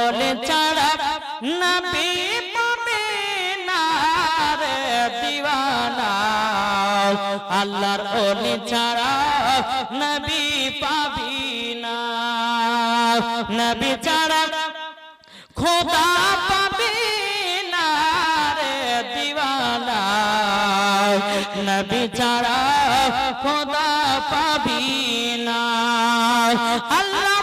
ওলি ছাড়া নবী পাবে দিওয়ানা। আল্লাহর ওলি ছাড়া নবী পাবি না। নবী ছাড়া খোদা পাবি না রে দিওয়ানা। নবী ছাড়া খোদা পাবি না। আল্লাহ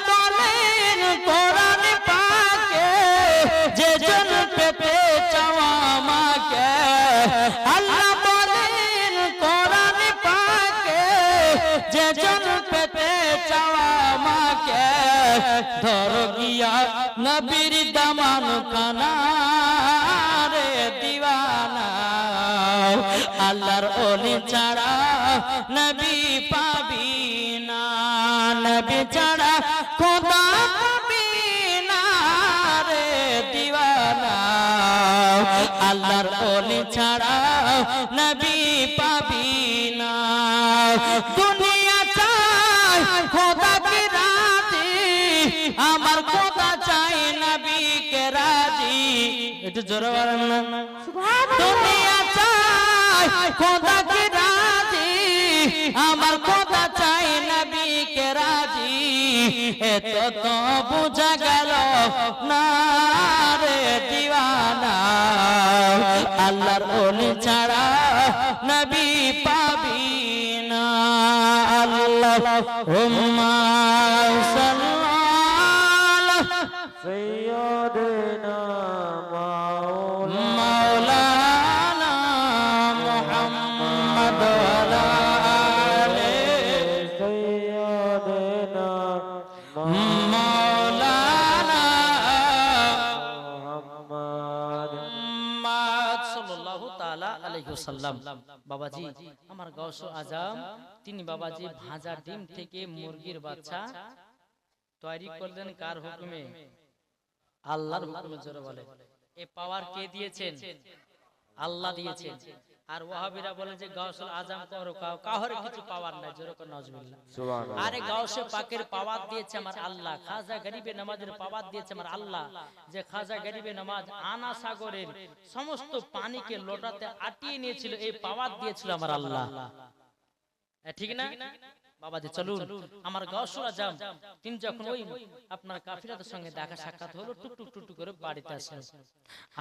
ধর গিয়া নবীর দামান কানা রে দিওয়ানা। আল্লাহর ওলি ছাড়া নবী পাবি না। নবী ছাড়া খোদা পাবি না রে দিওয়ানা। আল্লাহর ওলি ছাড়া নবী পাবি না। একটু জোরে বলেন না। খোদা কে রাজি? আমার খোদা চাই নবী কে রাজি। এত তো বুঝা গেল না রে দিওয়ানা। আল্লাহর ওলি ছাড়া নবী পাবি না। আল্লাহ হুম্মা সাল্লাল্লাহু বাবাজি আমার গস আজম তিনি বাবাজি ভাজা ডিম থেকে মুরগির বাচ্চা তৈরি করলেন কার হুকুমে? আল্লাহর হুকুমে জোরে বলে। এ পাওয়ার কে দিয়েছেন? আল্লাহ দিয়েছেন। আর ওয়াহাবিরা বলেন যে গাউসুল করো কাও কাহরে কিছু পাওয়ার নাই যেরকম সুবহানাল্লাহ। আরে গাউসে পাকের পাওয়ার দিয়েছে আমার আল্লাহ খাজা গরিবে নামাজের পাওয়ার দিয়েছে আমার আল্লাহ। যে খাজা গরিবে নামাজ আনা সাগরের সমস্ত পানিকে লোটাতে আটিয়ে নিয়েছিল এই পাওয়ার দিয়েছিল আমার আল্লাহ। ঠিক না? বাবাজি চলুন আমার গসরা যান। তিনি যখন ওই আপনার কাফিরাদের সঙ্গে দেখা সাক্ষাৎ হলো টুক টুক টুক টুক করে বাড়িতে আসে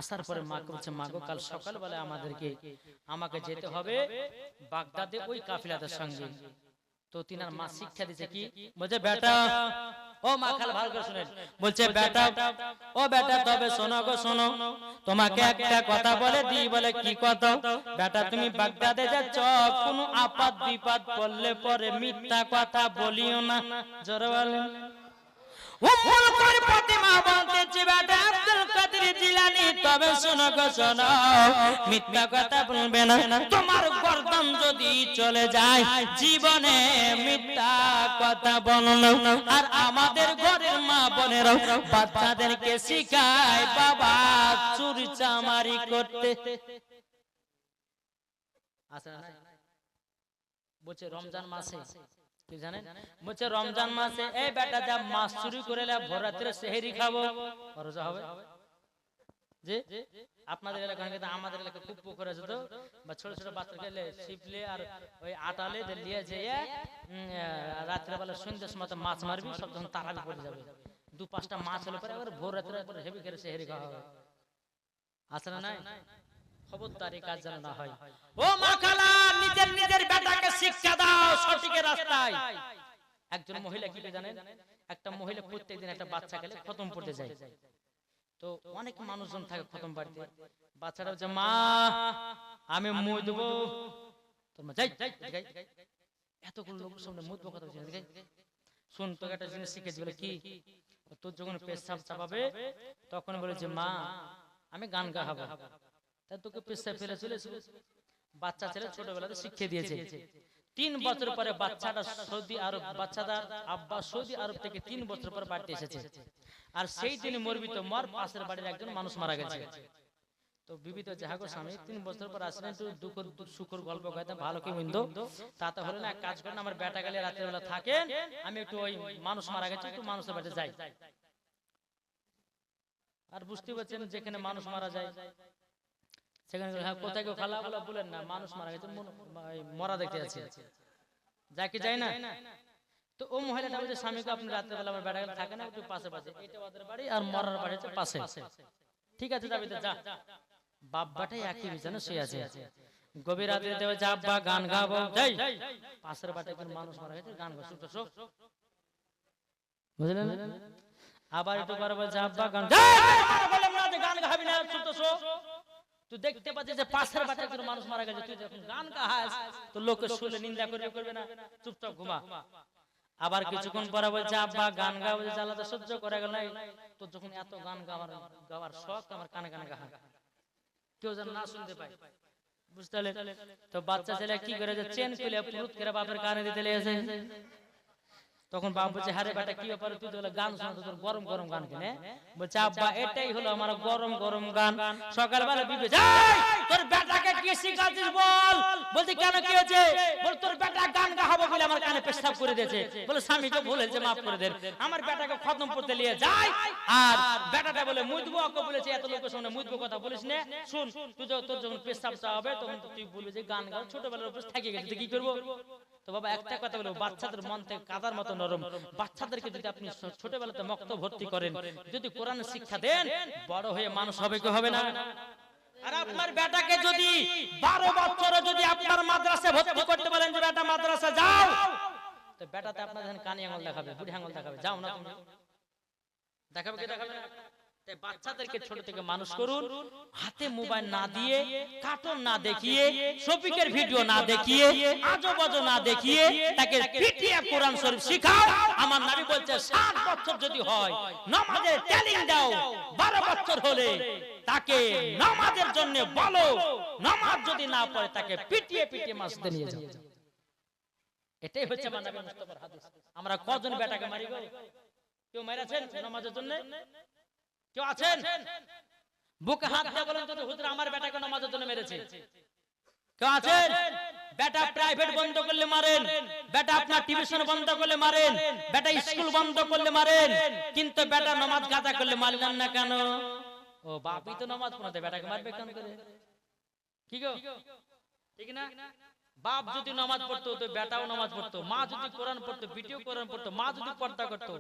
আসার পরে মা করছে মাগো কাল সকালবেলায় আমাদেরকে আমাকে যেতে হবে বাগদাদে ওই কাফিলাদের সঙ্গে। তো তিনার মা শিক্ষা দিছে কি বলছে বেটা ও মা খাল ভালো করে শুনেন। বলছে বেটা ও বেটা তবে শোনো গো শোনো। তোমাকে একটা কথা বলে দি বলে কি কথা বেটা তুমি বাগদাদে যাচ্ছ কোনো আপাত বিপদ পড়লে পরে মিথ্যা কথা বলিও না। জোরে বলেন। তবে শোনো গো, শোনো। মিথ্যা কথা বলবে না। তোমার গর্দন যদি চলে যায়, জীবনে মিথ্যা কথা বলল আর আমাদের ঘরের মা বোনেরা বাচ্চাদেরকে শিখায়, বাবা চুরি চামারি করতে বলছে, রমজান মাসে। কি জানেন? বলছে, রমজান মাসে, এই বেটা যা মাছ চুরি করে ভোর রাত্রে সেহেরি খাব। খরচা হবে? যে আপনাদের এলাকা আমাদের এলাকা খুব পুকুর আছে তো, বা ছোট ছোট বাচ্চা গেলে শিপলে আর ওই আটালে দিয়ে যে রাত্রে বেলা সন্ধ্যের সময় মাছ মারবি, সব পড়ে যাবে। দু পাঁচটা মাছ হলে পরে আবার ভোর রাত্রে সেহেরি খাওয়া হবে। আছে না নাই? খবরদারি কাজ যেন না হয়। ও নিজের নিজের বেটাকে শিক্ষা দাও সঠিক রাস্তায়। একজন মহিলা কি জানেন? একটা মহিলা প্রত্যেকদিন একটা বাচ্চা খেলে খতম পড়তে যায়। তো অনেক মানুষজন থাকে খতম বাড়িতে। বাচ্চারা বলছে মা আমি মুই দেবো। তোর মা যাই। এতগুলো লোক সামনে মুদ কথা বলছে। শোন তোকে একটা জিনিস শিখেছি বলে কি? তোর যখন পেশাব চাপাবে তখন বলে যে মা আমি গান গাহাবো। তা তোকে পেশাব ফেলে চলে এসো। বাচ্চা ছেলে ছোটবেলাতে শিক্ষা দিয়েছে। তিন বছর পরে বাচ্চাটা সৌদি আরব বাচ্চাটা আব্বা সৌদি আরব থেকে তিন বছর পর বাড়িতে এসেছে। আর সেই দিন মরবি তো মর পাশের বাড়ির একজন মানুষ মারা গেছে। তো যাহাগো স্বামী তিন বছর পর আসলেন একটু দুঃখ সুখর গল্প ভালো কি মন্দ তাতে হলো না কাজ করেন আমার বেটা গেলে রাতের বেলা থাকেন আমি একটু ওই মানুষ মারা গেছে একটু মানুষের বাড়িতে যাই। আর বুঝতে পারছেন যেখানে মানুষ মারা যায় সেখানে হ্যাঁ কোথায় কেউ খালা বলে বলেন না মানুষ মারা গেছে মরা দেখতে আছে যা কি যায় না? তো ও মহিলাটা বলছে স্বামীকে আপনি রাত্রে বেলা আমার বেড়া থাকে না একটু পাশে পাশে। এটা ওদের বাড়ি আর মরার বাড়ি হচ্ছে পাশে। ঠিক আছে যাবি যা। বাব্বাটাই একই বিছানা শুয়ে আছে। গভীর রাতে দেবে যা আব্বা গান গাবো যাই। পাশের বাটে কোন মানুষ মারা গেছে গান শুনতে শোক বুঝলেন আবার একটু পরে বলছে আব্বা গান গান গাবি। না তুই দেখতে পাচ্ছিস যে পাশের বাটে কোনো মানুষ মারা গেছে। তুই যখন গান গাহাস, তো লোকে নিন্দা করবে করবে না। চুপচাপ ঘুমা। আবার কিছুক্ষণ পরে বলছে, আব্বা, গান গা বলছে সহ্য করে গেল তো যখন এত গান গাওয়ার গাওয়ার শখ, আমার কানে কানে গাহা। কেউ যেন না শুনতে পায়। বুঝতে তো বাচ্চা ছেলে কি করে যে চেন খুলে পুরুত করে বাপের কানে দিতে লেগেছে। তখন বাপ বলছে, হারে বেটা, কি ব্যাপারে তুই তো গান শোনা তোর গরম গরম গান কেনে? বলছে, আব্বা, এটাই হলো আমার গরম গরম গান। সকালবেলা বিবে যাই তোর বেটাকে কি শিখাচ্ছিস বল? বলছি, কেন, কি হয়েছে? বল, তোর বেটা গান গাহাবো বলে আমার কানে পেশাব করে দিয়েছে। বলে স্বামীকে বলেছে মাফ করে দেন। আমার বেটাকে খতম করতে নিয়ে যাই, আর বেটাটা বলে মুদবো ওকে বলেছে? এত লোকের সামনে মুদবো কথা বলিস না। শুন, তুই তোর যখন পেশাবটা হবে, তখন তুই বলবি যে গান গাও। ছোটবেলার উপর থেকে গেছে কি করব? তো বাবা একটা কথা বলব, বাচ্চাদের মন থেকে কাদার মতো নরম। বাচ্চাদেরকে যদি আপনি ছোটবেলাতে মক্ত ভর্তি করেন, যদি কোরআন শিক্ষা দেন, বড় হয়ে মানুষ হবে কি হবে না? আর আপনার বেটাকে যদি বারো বছরে যদি আপনার মাদ্রাসায় ভর্তি করতে বলেন যে, বেটা, মাদ্রাসা যাও। তো বেটাতে আপনার কানি আঙুল দেখাবে, বুড়ি আঙুল দেখাবে, যাও না তুমি। দেখাবে কি দেখাবে না? তাই বাচ্চাদেরকে ছোট থেকে মানুষ করুন হাতে মোবাইল না দিয়ে কার্টুন না দেখিয়ে শফিকের ভিডিও না দেখিয়ে আজো বাজো না দেখিয়ে তাকে পিটিয়ে কোরআন শরীফ শিখাও। আমার নবী বলছে সাত বছর যদি হয় নামাজের ট্যালিং দাও। বারো বছর হলে তাকে নামাজের জন্য বলো নামাজ যদি না পড়ে তাকে পিটিয়ে পিটিয়ে মাসতে নিয়ে যাও। এটাই হচ্ছে আমার নবী মুস্তাফার হাদিস। আমরা কজন বেটাকে মারি গো? কেউ মেরেছেন নামাজের জন্য কেউ আছেন? বুকে হাত দিয়ে বলেন তো হুজুর আমার বেটাকে নামাজের জন্য মেরেছে। কেউ আছেন? বেটা প্রাইভেট বন্ধ করলে মারেন। বেটা আপনার টিউশন বন্ধ করলে মারেন। বেটা স্কুল বন্ধ করলে মারেন। কিন্তু বেটা নামাজ গাজা করলে মারলেন না কেন? ও বাপই তো নামাজ পড়াতে বেটাকে মারবে কেন করে? কি গো? ঠিক না? বাপ যদি নামাজ পড়তো, তো বেটাও নামাজ পড়তো। মা যদি কোরআন পড়তো, বিটিও কোরআন পড়তো, মা যদি পর্দা করতো,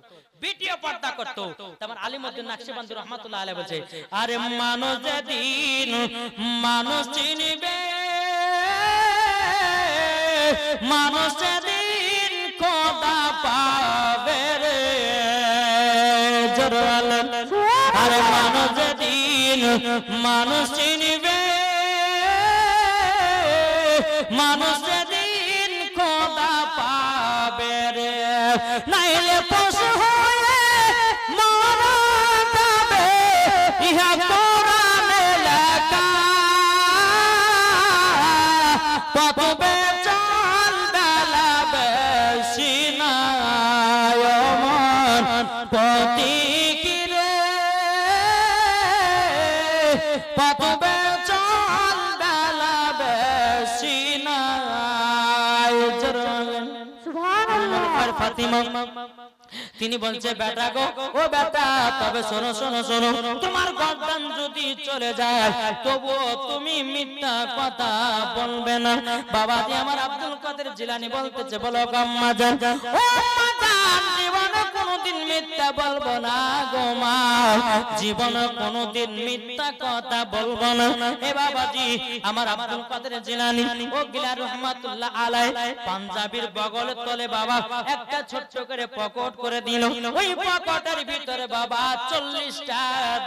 বিটিও পর্দা করতো। তারপর আলিমুদ্দিন নাকশবন্দি রহমাতুল্লাহ আলাইহি বলছে, আরে মানুষ যেদিন মানুষ চিনিবে, মানুষ যেদিন খোদা পাবে রে জোরাল আরে মানুষ যেদিন মানুষ চিনিবে মানুষ দিন খোদা পাবে রে নাইলে পশু তিনি বলছে, বেটা গো, ও বেটা, তবে শোনো শোনো শোনো, তোমার গর্দান যদি চলে যায় তবু তুমি মিথ্যা কথা বলবে না। বাবা আমার আব্দুল কাদের জিলানি বলতেছে, বলো গাম্মা জান। ও কোনোদিন মিথ্যা বলব না গো মা। জীবনে কোনোদিন মিথ্যা কথা বলব না। এ বাবাজি, আমার আব্দুল কাদের জিলানি ও গিলা রহমাতুল্লাহ আলাই পাঞ্জাবির বগলের তলে বাবা, একটা ছোট্ট করে পকেট করে দিল। ওই পকেটের ভিতরে বাবা চল্লিশটা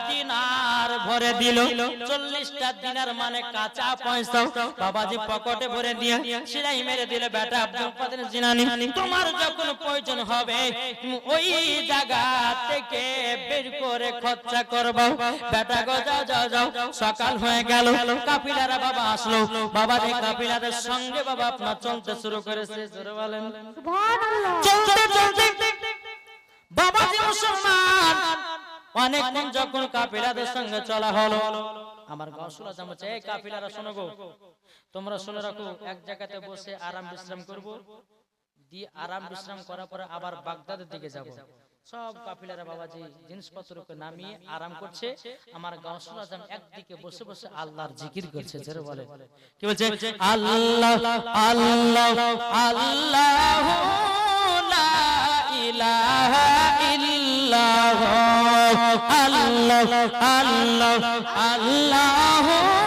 দিনার ভরে দিল। চল্লিশটা দিনার মানে কাঁচা পয়সা। বাবাজি পকেটে ভরে দিয়ে সিলাই মেরে দিল, বেটা আব্দুল কাদের জিনানি তোমার যখন প্রয়োজন হবে তুমি ওই জায়গা থেকে বের করে খরচা করব। বেটা গো যাও যাও যাও। সকাল হয়ে গেল কাপিলারা বাবা আসলো। বাবা যে কাপিলাদের সঙ্গে বাবা আপনার চলতে শুরু করেছে জোরে বলেন। চলতে চলতে। বাবা যে মুসলমান অনেকক্ষণ যখন কাপিলাদের সঙ্গে চলা হলো আমার এই কাপিলারা শোনো গো তোমরা শুনে রাখো এক জায়গাতে বসে আরাম বিশ্রাম করব দিয়ে আরাম বিশ্রাম করার পরে আবার বাগদাদের দিকে যাব। সব কাফিলারা বাবাজি, জিনিসপত্রকে নামিয়ে আরাম করছে। আমার গাউসুল আজম একদিকে বসে বসে আল্লাহর জিকির করছে, জোরে বলে। কি বলছে? আল্লাহ আল্লাহ আল্লাহ লা ইলাহা ইল্লাল্লাহ। আল্লাহ আল্লাহ আল্লাহ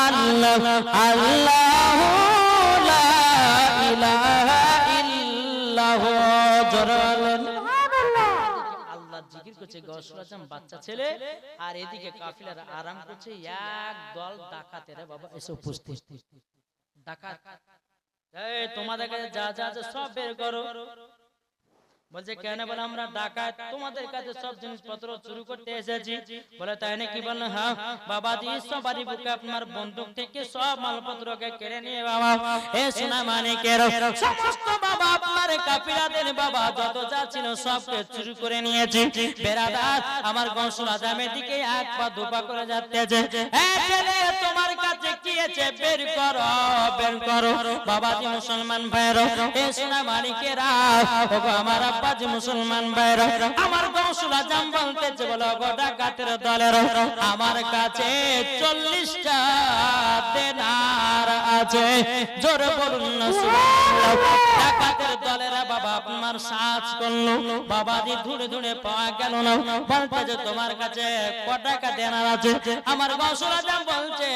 আল্লাহ আল্লাহ লা ইলাহা ইল্লাহ জরালেন জিকির করছে গসুল আজম বাচ্চা ছেলে আর এদিকে কাফিলারা আরাম করছে এক দল ডাকাতেরা বাবা এসে উপস্থিত ডাকাত এই তোমাদের কাছে যা যা আছে সব বের করো বলছে, কেন বলে আমরা ডাকাত? তোমাদের কাছে সব জিনিসপত্র চুরি করতে এসেছি। বলে, তাই নাকি? বললেন হ্যাঁ বাবা জি সবারই বুকে আপনার বন্দুক থেকে সব মালপত্রকে কেড়ে নিয়ে বাবা। এ সোনা মানিকের সমস্ত বাবা আপনার কাপিরাদের বাবা, যত যা ছিল সবকে চুরি করে নিয়েছি। বেরাদার আমার গৌসুল আজামের দিকে এক পা দুপা করে যাচ্ছে। ছেলে, তোমার কাছে কি আছে? বের করো বের করো। বাবাজি মুসলমান ভাইরা এ সোনা মানিকেরা ওগো আমার আব্বাজি মুসলমান ভাইরা আমার গৌসুল আজম বলতেছে বলো গোটা কাতের দলের আমার কাছে চল্লিশটা দেনার আছে। জোরে বলুন না সুবহানাল্লাহ ডাকাতের দলেরা বাবা আপনার সাজ করল। বাবাজি ধুড়ে ধুড়ে পাওয়া গেল না। বলতে যে তোমার কাছে ক টাকা দেনার আছে? আমার গৌসুল আজম বলছে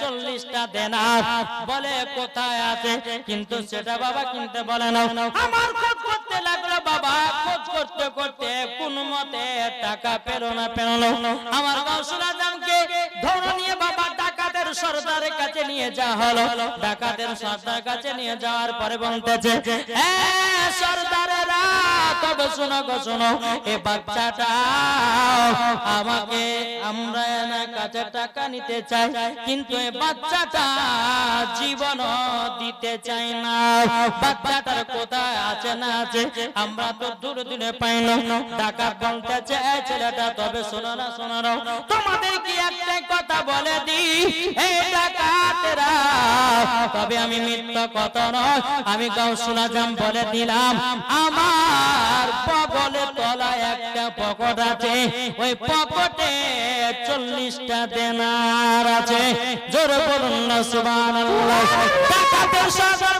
চল্লিশটা দেনার। বলে কোথায় আছে? কিন্তু সেটা বাবা কিনতে বলে না। আমার খোঁজ করতে লাগল বাবা। খোঁজ করতে করতে কোন মতে টাকা পেল না পেল না। আমার গৌসুল আজমকে সর্দারের কাছে নিয়ে যাওয়া হলো। ডাকাতের সর্দার কাছে নিয়ে যাওয়ার পরে বলতেছে, "এ সর্দারেরা, তবে শোনো গো, শোনো, এ বাচ্চাটা আমাকে আমরা এনার কাছে টাকা নিতে চাই, কিন্তু এ বাচ্চাটা জীবন দিতে চাই না। বাচ্চাটার কোথায় আছে না আছে, আমরা তো দূরে দূরে পাই না। ডাকাত বলতেছে "এই ছেলেটা, তবে শোনো না, শোনো তোমাদের কি একটাই কথা বলে দি এই তবে আমি মিথ্যা কথা নয়, আমি গাও শোনা যাম বলে দিলাম, আমার পগলে তলায় একটা পকট আছে, ওই পকটে চল্লিশটা দেনার আছে। জোর বলুন না সুবান সদর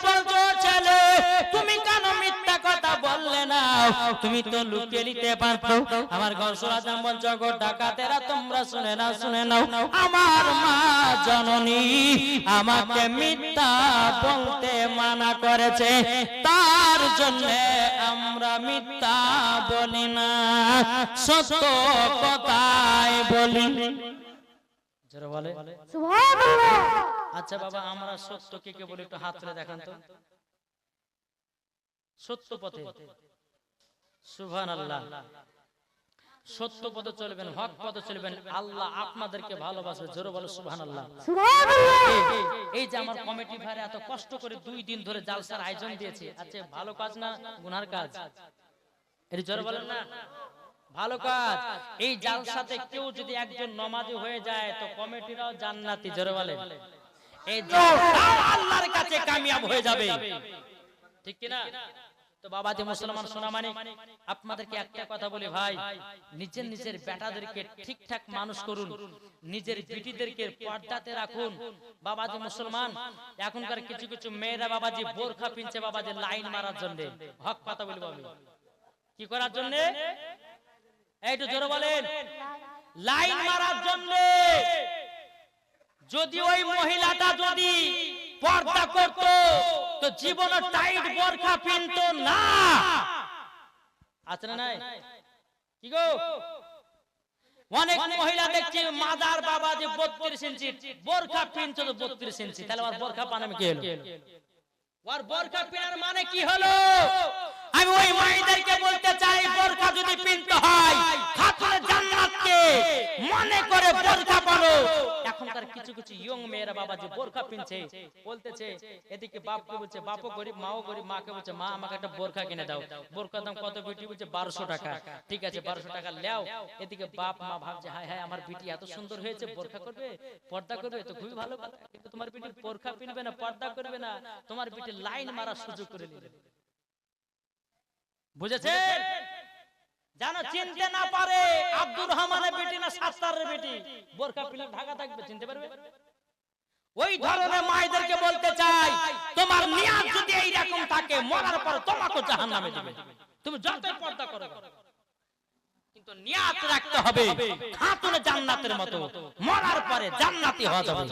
বললে না। তুমি তো লুকিয়ে নিতে পারতো। আমার ঘর সোলাজাম বলছো গো ডাকাতেরা তোমরা শুনে নাও শুনে নাও। আমার মা জননী আমাকে মিথ্যা বলতে মানা করেছে। তার জন্য আমরা মিথ্যা বলি না। সত্য কথাই বলি। বলে। আচ্ছা বাবা আমরা সত্য কে কে বলি একটু হাত তুলে দেখান তো। সত্য পথে। সুভান আল্লাহ সত্য পথে চলবেন হক পথে চলবেন আল্লাহ আপনাদেরকে ভালোবাসবে জোরে বলো সুভান আল্লাহ এই যে আমার কমিটি ভাইরা এত কষ্ট করে দুই দিন ধরে জালসার আয়োজন দিয়েছে আচ্ছা ভালো কাজ না গুনার কাজ? এটি জোরে বলেন না। ভালো কাজ। এই জালসাতে কেউ যদি একজন নমাজি হয়ে যায় তো কমিটিরাও জান্নাতি জোরে বলে এই আল্লাহর কাছে কামিয়াব হয়ে যাবে। ঠিক কি না তো বাবা যে মুসলমান সোনা মানে আপনাদেরকে একটা কথা বলি ভাই, নিজের নিজের বেটাদেরকে ঠিকঠাক মানুষ করুন, নিজের বিটিদেরকে পর্দাতে রাখুন। বাবা যে মুসলমান, এখনকার কিছু কিছু মেয়েরা বাবাজি বোরখা পিনছে বাবাজি লাইন মারার জন্য। হক কথা বলি বাবু। কি করার জন্য? এইটু জোরে বলেন। লাইন মারার জন্য। যদি ওই মহিলাটা যদি পর্দা করত তো জীবন টাইট বোরখা পিনতো না। আছে না নাই? কি গো? অনেক মহিলা দেখছি মাদার বাবা যে বত্রিশ ইঞ্চি বোরখা পিনতো তো বত্রিশ ইঞ্চি। তাহলে ওর বোরখা পানামে কি হলো? ওর বোরখা পিনার মানে কি হলো? আমি ওই মাইদেরকে বলতে চাই বোরখা যদি পিনতে হয় খাতুনে জান্নাতকে মনে করে বোরখা পরো। এখনকার কিছু কিছু ইয়ং মেয়েরা বাবা যে বোরখা পিনছে, বলতেছে, এদিকে বাপকে বলছে, বাপও গরিব, মাও গরিব, মাকে বলছে, মা, আমাকে একটা বোরখা কিনে দাও। বোরখার দাম কত বিটি? বলছে, বারোশো টাকা। ঠিক আছে, বারোশো টাকা লেও। এদিকে বাপ, মা ভাবছে, হায় হায়, আমার বিটি এত সুন্দর হয়েছে, বোরখা করবে? পর্দা করবে? তো খুবই ভালো কিন্তু তোমার বিটি বোরখা পিনবে না, পর্দা করবে না। তোমার বিটি লাইন মারার সুযোগ করে নিবে বুঝেছেন? জানো চিনতে না পারে আব্দুর রহমানের বেটি না সাত্তারের বেটি? বোরখা পিলে ঢাকা থাকবে চিনতে পারবে? ওই ধরনের মায়েদেরকে বলতে চাই তোমার নিয়াজ যদি এই রকম থাকে মরার পর তোমাকে জাহান্নামে দিবে। তুমি যতই পর্দা করো কিন্তু নিয়াজ রাখতে হবে। খাতুনে জান্নাতের মতো। মরার পরে জান্নাতি হওয়া যাবে।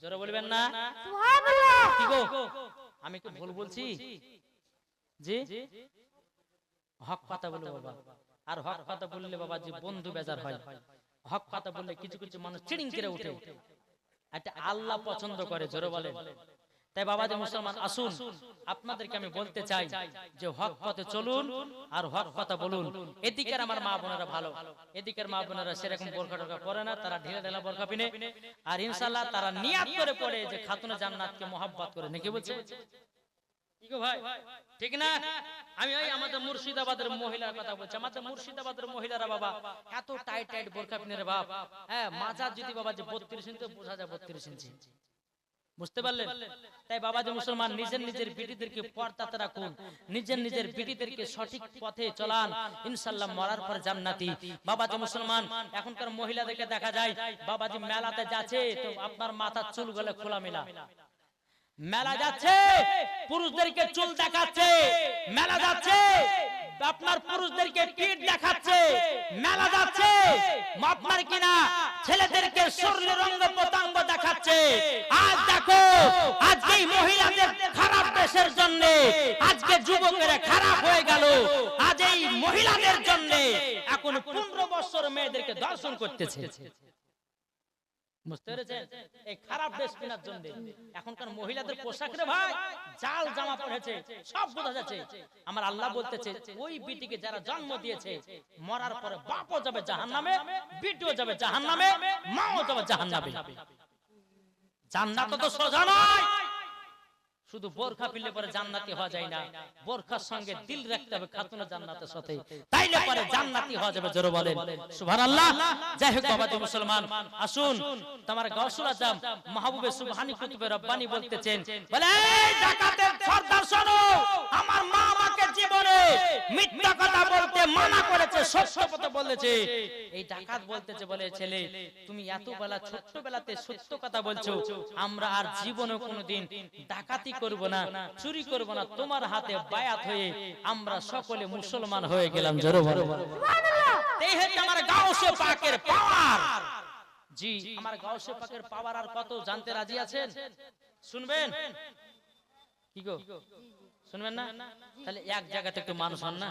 জোরে বলবেন না। কি গো? আমি কি ভুল বলছি। জি? হক কথা বলে বাবা। আর হক কথা বললে বাবা যে বন্ধু বেজার হয়। হক কথা বললে কিছু কিছু মানুষ চিড়িং করে উঠে এটা আল্লাহ পছন্দ করে, জোরে বলে তাই বাবা যে মুসলমান, আসুন, আপনাদেরকে আমি বলতে চাই যে হক পথে চলুন আর হক কথা বলুন। এদিকের আমার মা বোনেরা ভালো। এদিকের মা বোনেরা সেরকম বোরখা টোরখা পরে না, তারা ঢিলে ঢেলা বোরখা পিনে। আর ইনশাল্লাহ তারা নিয়াত করে পড়ে যে খাতুনে জান্নাতকে মহাব্বত করে। নাকি বলছে? ঠিক না? আমি ওই আমাদের মুর্শিদাবাদের মহিলার কথা বলছি। আমাদের মুর্শিদাবাদের মহিলারা বাবা, এত টাইট টাইট বোরখা পিনে রে বাপ। হ্যাঁ মাজার যদি বাবা যে বত্রিশ ইঞ্চি, বোঝা যায় বত্রিশ ইঞ্চি। বুঝতে পারলেন? তাই বাবা যে মুসলমান, নিজের নিজের বিটিদেরকে পর্দাতে রাখুন। নিজের নিজের বিটিদেরকে সঠিক পথে চলান। ইনশাল্লাহ মরার পর জান্নাতি। বাবা যে মুসলমান, এখনকার মহিলাদেরকে দেখা যায় বাবাজি মেলাতে যাচ্ছে, তো আপনার মাথার চুল গলে খোলা মেলা যাচ্ছে পুরুষদেরকে চুল দেখাচ্ছে মেলা যাচ্ছে আপনার পুরুষদেরকে পিঠ দেখাচ্ছে মেলা যাচ্ছে আপনার কিনা ছেলেদেরকে শরীরের অঙ্গ প্রত্যঙ্গ দেখাচ্ছে। আজ দেখো আজকে মহিলাদের খারাপ দেশের জন্য আজকে যুবকেরা খারাপ হয়ে গেল। আজ এই মহিলাদের জন্য এখন পনেরো বছর মেয়েদেরকে দর্শন করতেছে। বুঝতে পেরেছেন? এই খারাপ ড্রেস কেনার জন্য। এখনকার মহিলাদের পোশাক রে ভাই জাল জামা পড়েছে সব বোঝা যাচ্ছে। আমার আল্লাহ বলতেছে ওই বিটিকে যারা জন্ম দিয়েছে মরার পরে বাপও যাবে জাহান্নামে বিটিও যাবে জাহান্নামে মাও যাবে জাহান্নামে। জান্নাত তো সোজা নয়। শুধু বোরখা পিলে পরে জান্নাতি হওয়া যায় না। বোরখার সঙ্গে দিল রাখতে হবে খাতুন জান্নাতের সাথে। তাইলে পরে জান্নাতি হওয়া যাবে, জোরে বলেন। সুবহানাল্লাহ। যাই হোক তো মুসলমান, আসুন, তোমার গাউসুল আজম মাহবুবে সুবহানি কুতুবে রব্বানি বলতেছেন, বলে, এই ডাকাতের সর্দার শোনো আমার মা আমাকে জীবনে মিথ্যা কথা বলতে করেছে সত্য কথা বলেছে। এই ডাকাত বলতেছে বলে ছেলে তুমি এত বেলা ছোট্ট বেলাতে সত্য কথা বলছো। আমরা আর জীবনে কোনোদিন ডাকাতি করব না চুরি করব না। তোমার হাতে বায়াত হয়ে আমরা সকলে মুসলমান হয়ে গেলাম। জোরে বলো। এই হচ্ছে আমার গাউসে পাকের পাওয়ার। জি আমার গাউসে পাকের পাওয়ার আর কত জানতে রাজি আছেন? শুনবেন? কি গো? শুনবেন না? তাহলে এক জায়গাতে একটু মানুষ হন না?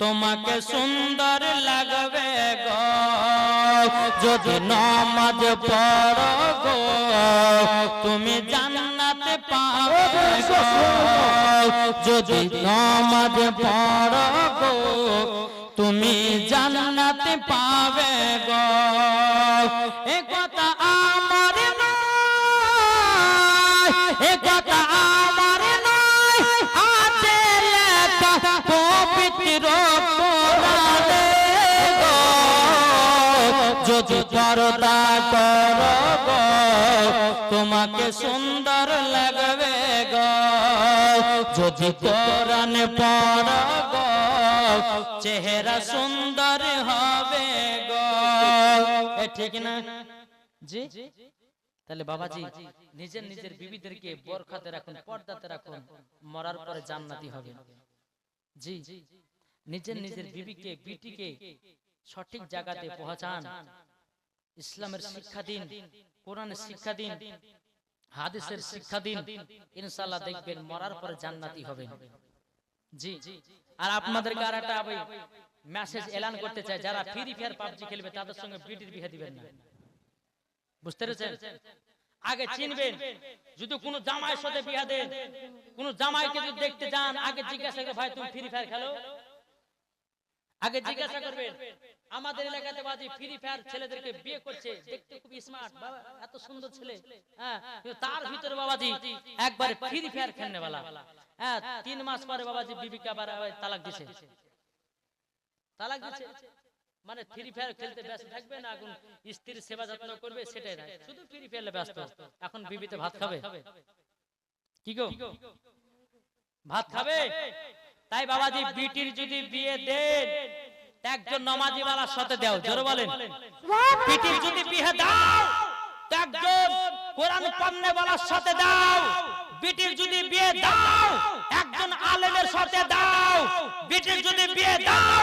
তোমাকে সুন্দর লাগবে গো। যদি নামাজ পড়ো গো, তুমি জান্নাতে পাবে গো। যদি নামাজ পড়ো গো, তুমি জান্নাতে পাবে গো। তোমাকে সুন্দর লাগবে যদি কোরআন পড়ো চেহারা সুন্দর হবে ঠিক না? জি? তাহলে বাবাজি, নিজের নিজের বিবিদেরকে বরখাতে রাখুন, পর্দাতে রাখুন, মরার পরে জান্নাতি হবে। জি? নিজের নিজের বিবিকে, বিটিকে সঠিক জায়গাতে পৌঁছান। ইসলামের শিক্ষা দিন কোরআনের শিক্ষা দিন হাদিসের শিক্ষা দিন ইনশাআল্লাহ দেখবেন মরার পরে জান্নাতি হবেন। জি। আর আপনাদেরকে আর একটা মেসেজ এলান করতে চাই যারা ফ্রি ফায়ার পাবজি খেলবে তাদের সঙ্গে বিটির বিয়ে দিবেন না বুঝতে পেরেছেন? আগে চিনবেন। যদি কোনো জামাইয়ের সাথে বিয়া দেন কোনো জামাইকে যদি দেখতে যান আগে জিজ্ঞাসা করে ভাই তুমি ফ্রি ফায়ার খেলো? আগে জিজ্ঞাসা করবেন আমাদের এলাকাতে বাজি ফ্রি ফায়ার ছেলেদেরকে বিয়ে করছে। দেখতে খুব স্মার্ট বাবা এত সুন্দর ছেলে। হ্যাঁ কিন্তু তার ভিতরে বাবাজি একবার ফ্রি ফায়ার খেলনে वाला হ্যাঁ তিন মাস পরে বাবাজি বিবিকা বার তালাক দিছে। তালাক দিছে। মানে ফ্রি ফায়ার খেলতে ব্যস্ত থাকবে না এখন স্ত্রীর সেবা যত্ন করবে সেটাই না শুধু ফ্রি ফায়ারে ব্যস্ত। এখন বিবিতে ভাত খাবে? কি গো? ভাত খাবে। তাই বাবাজি বিটির যদি বিয়ে দেন একজন নমাজি ওয়ালার সাথে দাও জোরে বলেন। বিটির যদি বিয়ে দাও একজন কোরআন পড়নে ওয়ালার সাথে দাও। বিটির যদি বিয়ে দাও একজন আলেমের সাথে দাও। বিটির যদি বিয়ে দাও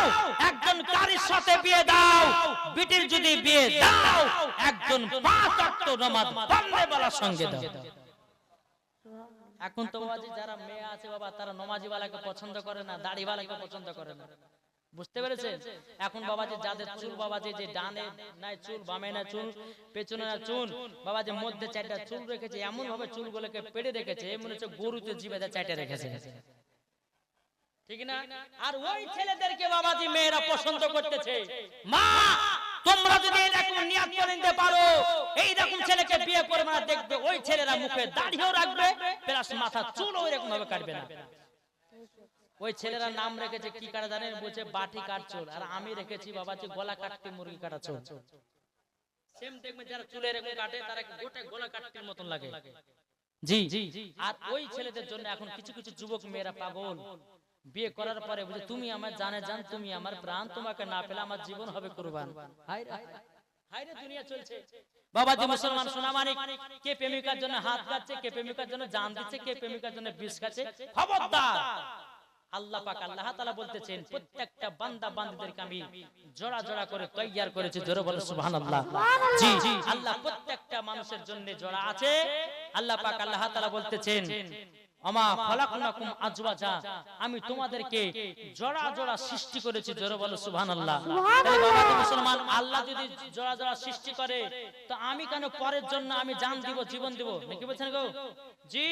একজন কারির সাথে বিয়ে দাও। বিটির যদি বিয়ে দাও একজন পাঁচ ওয়াক্ত নামাজ পড়নে ওয়ালার সঙ্গে দাও। এখন তো বাবাজি যারা মেয়ে আছে বাবা তারা নমাজি ওয়ালাকে পছন্দ করে না দাড়ি ওয়ালাকে পছন্দ করে না। বুঝতে পেরেছেন? এখন বাবাজি যাদের চুল বাবাজি যে ডানে নাই চুল বামে না চুল পেছনে না চুল বাবাজি মধ্যে চারটা চুল রেখেছে এমন ভাবে চুলগুলোকে পেড়ে রেখেছে এমন হচ্ছে গরুতে জিবেদা চারটা রেখেছে। ঠিক না? আর ওই ছেলেদেরকে বাবাজি মেয়েরা পছন্দ করতেছে। মা! তোমরা যদি এরকম নিয়াত করে নিতে পারো। এইরকম ছেলেকে বিয়ে করে মানে দেখবে, ওই ছেলেরা মুখে দাড়িও রাখবে, প্লাস মাথা চুল ওই রকম ভাবে কাটবে না। ওই ছেলেরা নাম রেখেছে, কি কাটা জানেন? বলছে, বাটি কাট চোর। আর আমি রেখেছি বাবাজি গলা কাটতে মুরগি কাটা চোর। সেম দেখবেন যারা চুলে এরকম কাটে, তারা গোটা গলা কাটতির মতন লাগে। জি আর ওই ছেলেদের জন্য এখন কিছু কিছু যুবক মেয়েরা পাগল। বিয়ে করার পরে বুঝে তুমি আমার জানে জান তুমি আমার প্রাণ তোমাকে না পেলে আমার জীবন হবে কুরবান। হায় রে, দুনিয়া চলছে। বাবাজি মুসলমান সোনা কে প্রেমিকার জন্য হাত কাটছে কে প্রেমিকার জন্য জান দিচ্ছে কে প্রেমিকার জন্য বিষ খাচ্ছে খবরদার। আল্লাহ পাক আল্লাহ তাআলা বলতেছেন প্রত্যেকটা বান্দা বান্দীদেরকে আমি জোড়া জোড়া করে তৈয়ার করেছি জোরে বলো সুবহানাল্লাহ। জি জি আল্লাহ প্রত্যেকটা মানুষের জন্য জোড়া আছে। আল্লাহ পাক আল্লাহ তাআলা বলতেছেন আমা খলাকনাকুম আজওয়াজা। আমি তোমাদেরকে জোড়া জোড়া সৃষ্টি করেছি জোরে বলো সুবহানাল্লাহ। বাবা মুসলমান আল্লাহ যদি জোড়া জোড়া সৃষ্টি করে তো আমি কেন পরের জন্য আমি জান দিব জীবন দিব? নাকি বলছেন গো? জি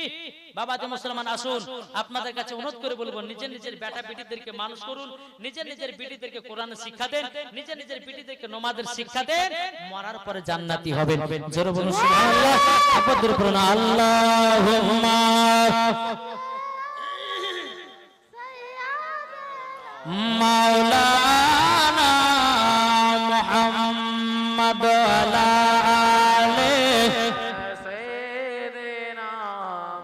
বাবা যে মুসলমান আসুন। আপনাদের কাছে অনুরোধ করে বলব নিজের নিজের বেটা বেটিদেরকে মানুষ করুন নিজের নিজের বেটিদেরকে কোরআন শিক্ষা দেন নিজের নিজের বেটিদেরকে নমাজের শিক্ষা দেন মরার পরে জান্নাতি হবেন। জোরে বলুন সুবহানাল্লাহ। আপনাদের উপর আল্লাহুম্মা। مولانا محمد ولا آله سيدنا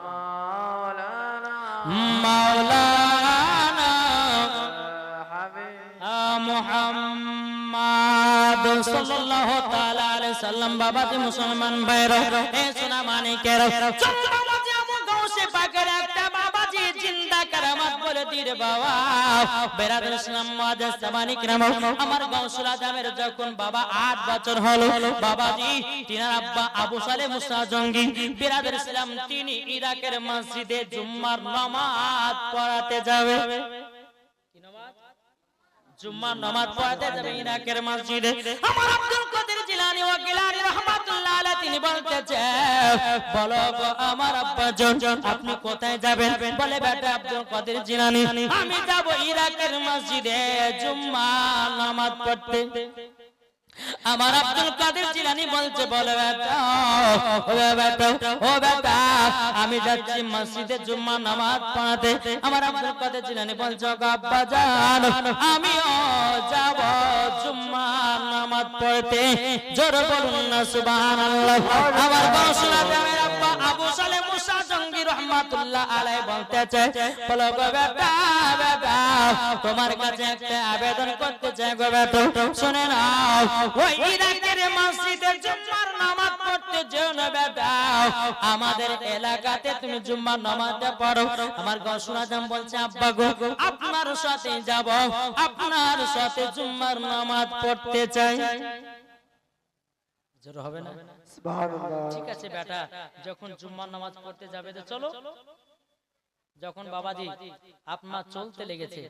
مولانا مولانا محمد صلى الله تعالى عليه وسلم بابا مسلمان بيرو اے سنا مانی کہہ رہا কারামাত বাবা, বেরাদুল ইসলাম মুআজ্জাজ সামানিক রাম আমার গাঁওসুল আজমের যখন বাবা 8 বছর হলো, বাবাজি, তিনার আব্বা আবু সালে মুসা জঙ্গি, বেরাদুল ইসলাম তিনি ইরাকের মসজিদে জুম্মার নামাজ পড়াতে যাবে। কি নামাজ? জুম্মার নামাজ পড়াতে যাবে ইরাকের মসজিদে। আমার আব্দুল কাদের জিলানী ও গিলানী তিনি বলতেছে, বলো আমার আব্বা জন, আপনি কোথায় যাবেন? বলে, বেটা আব্দুল কাদের জিলানি, আমি যাব ইরাকের মসজিদে জুম্মা নামাজ পড়তে। আমার আব্দুল কাদের জিলানি বলছে বলে ও বেটা আমি যাচ্ছি মসজিদে জুম্মা নামাজ পড়াতে আমার আব্দুল কাদের জিলানি বলছে আব্বা জান আমিও যাব জুম্মা নামাজ পড়তে। জোর বলুন না সুবহানাল্লাহ। আমার গৌসুল আজমের রহমাতুল্লাহ বলতেছে বলো গো বেটা বেটা, তোমার কাছে একটা আবেদন করতে চাই গো বেটা, শুনে নাও, ওই ইরাকের মসজিদে জুম্মার নামাজ পড়তে যেও না বেটা, আমাদের এলাকাতে তুমি জুম্মার নামাজটা পড়ো, আমার গৌসুল আজম বলছে, আব্বা গো, আপনার সাথে যাব, আপনার সাথে জুম্মার নামাজ পড়তে চাই। জোর হবে না? ঠিক আছে বেটা যখন জুম্মার নামাজ পড়তে যাবে তো চলো। যখন বাবাজি আপনার চলতে লেগেছে।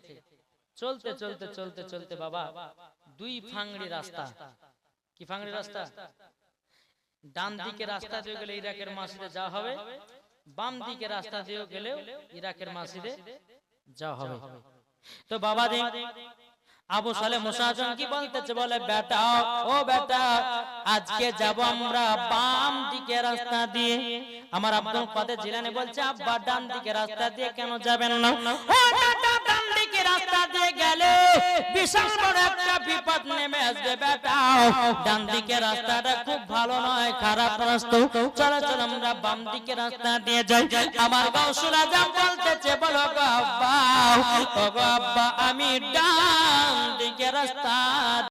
চলতে চলতে চলতে চলতে বাবা দুই ফাংড়ি রাস্তা। কি ফাংড়ি রাস্তা? ডান দিকে রাস্তা দিয়ে গেলে ইরাকের মাসিদে যাওয়া হবে। বাম দিকে রাস্তা দিয়ে গেলেও ইরাকের মাসিদে যাওয়া হবে। তো বাবাজি আবু সালে মুসাজন কি বলতেছে? বলে বেটা ও বেটা আজকে যাব আমরা বাম দিকে রাস্তা দিয়ে। আমার আব্দুল কাদের জিলানি বলছে আব্বা ডান দিকে রাস্তা দিয়ে কেন যাবেন না? ও ডান দিকে রাস্তা দিয়ে গেলে। বিশাল বড় একটা বিপদ নেমে আসবে, বেটা। ডান দিকে রাস্তাটা খুব ভালো নয়, খারাপ রাস্তা। চলো চলো, আমরা বাম দিকে রাস্তা দিয়ে যাই। আমার গাও শোনা আজম বলতেছে, বলো গো আব্বা। ও গো আব্বা, আমি ডান দিকে রাস্তা